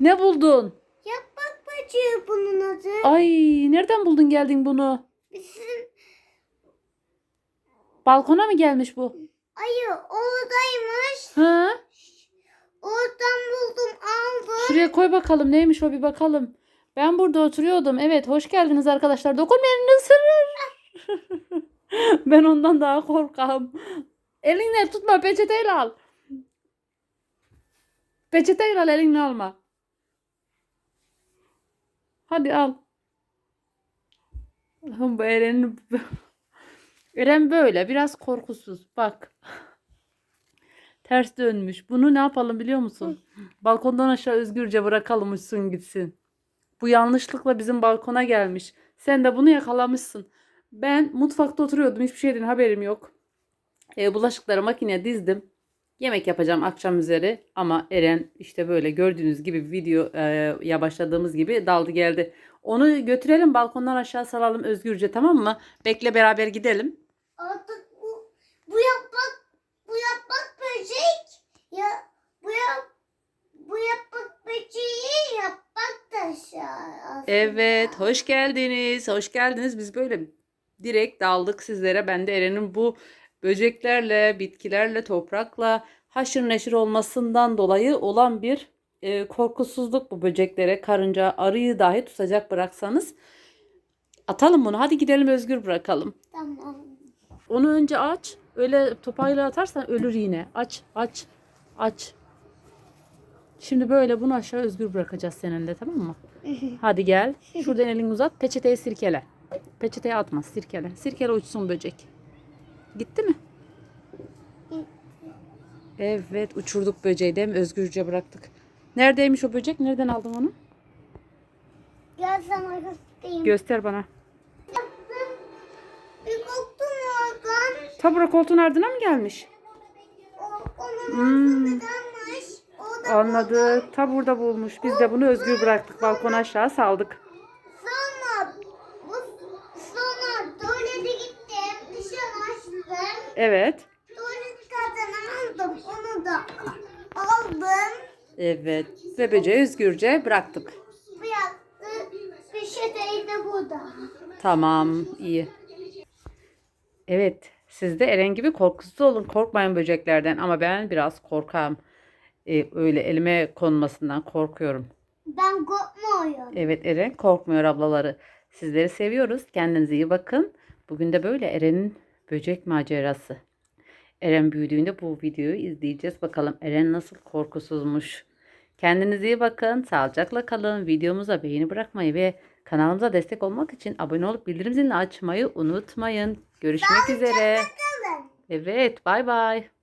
Ne buldun? Yaprak böceği bunun adı. Ay nereden buldun geldin bunu? Bizim Balkona mı gelmiş bu? ayı oradaymış. Ha? Oradan buldum aldım. Şuraya koy bakalım neymiş o bir bakalım. Ben burada oturuyordum. Evet hoş geldiniz arkadaşlar. Dokunmayın elini ısırır. ben ondan daha korkam. Elinle tutma peçeteyle al. Peçeteyle al elinle alma. Hadi al. Bu Eren'in Eren böyle biraz korkusuz. Bak. Ters dönmüş. Bunu ne yapalım biliyor musun? Balkondan aşağı özgürce bırakalım uçsun gitsin. Bu yanlışlıkla bizim balkona gelmiş. Sen de bunu yakalamışsın. Ben mutfakta oturuyordum. Hiçbir şeyden haberim yok. E, bulaşıkları makineye dizdim. Yemek yapacağım akşam üzeri. Ama Eren işte böyle gördüğünüz gibi video e, ya başladığımız gibi daldı geldi. Onu götürelim balkondan aşağı salalım özgürce tamam mı? Bekle beraber gidelim. Artık bu, bu yaprak bu yaprak böcek ya bu yap bu yaprak böceği yaprak taşı aslında. Evet, hoş geldiniz. Hoş geldiniz. Biz böyle direkt daldık sizlere. Ben de Eren'in bu böceklerle, bitkilerle, toprakla haşır neşir olmasından dolayı olan bir e, korkusuzluk bu böceklere. Karınca, arıyı dahi tutacak bıraksanız. Atalım bunu. Hadi gidelim özgür bırakalım. Tamam. Onu önce aç. Öyle topayla atarsan ölür yine. Aç, aç, aç. Şimdi böyle bunu aşağı özgür bırakacağız seninle tamam mı? Hadi gel. Şuradan elini uzat. Peçeteyi sirkele. Peçeteye atma. Sirkele. Sirkele uçsun böcek. Gitti mi? Evet uçurduk böceği değil mi? Özgürce bıraktık. Neredeymiş o böcek? Nereden aldın onu? Gel sana göstereyim. Göster bana. Bir korktum oradan. Tabura koltuğun ardına mı gelmiş? O, onun Hmm. Anladık. Ta burada bulmuş. Biz de bunu özgür bıraktık. Balkona aşağı saldık. Evet. Tuvalet kağıdını aldım. Onu da aldım. Evet. Ve böceği özgürce bıraktık. Bir şey de burada. Tamam, iyi. Evet, siz de Eren gibi korkusuz olun. Korkmayın böceklerden ama ben biraz korkam. Ee, öyle elime konmasından korkuyorum. Ben korkmuyorum. Evet, Eren korkmuyor ablaları. Sizleri seviyoruz. Kendinize iyi bakın. Bugün de böyle Eren'in böcek macerası. Eren büyüdüğünde bu videoyu izleyeceğiz. Bakalım Eren nasıl korkusuzmuş. Kendinize iyi bakın. Sağlıcakla kalın. Videomuza beğeni bırakmayı ve kanalımıza destek olmak için abone olup bildirim zilini açmayı unutmayın. Görüşmek üzere. Kalın. Evet, bay bay.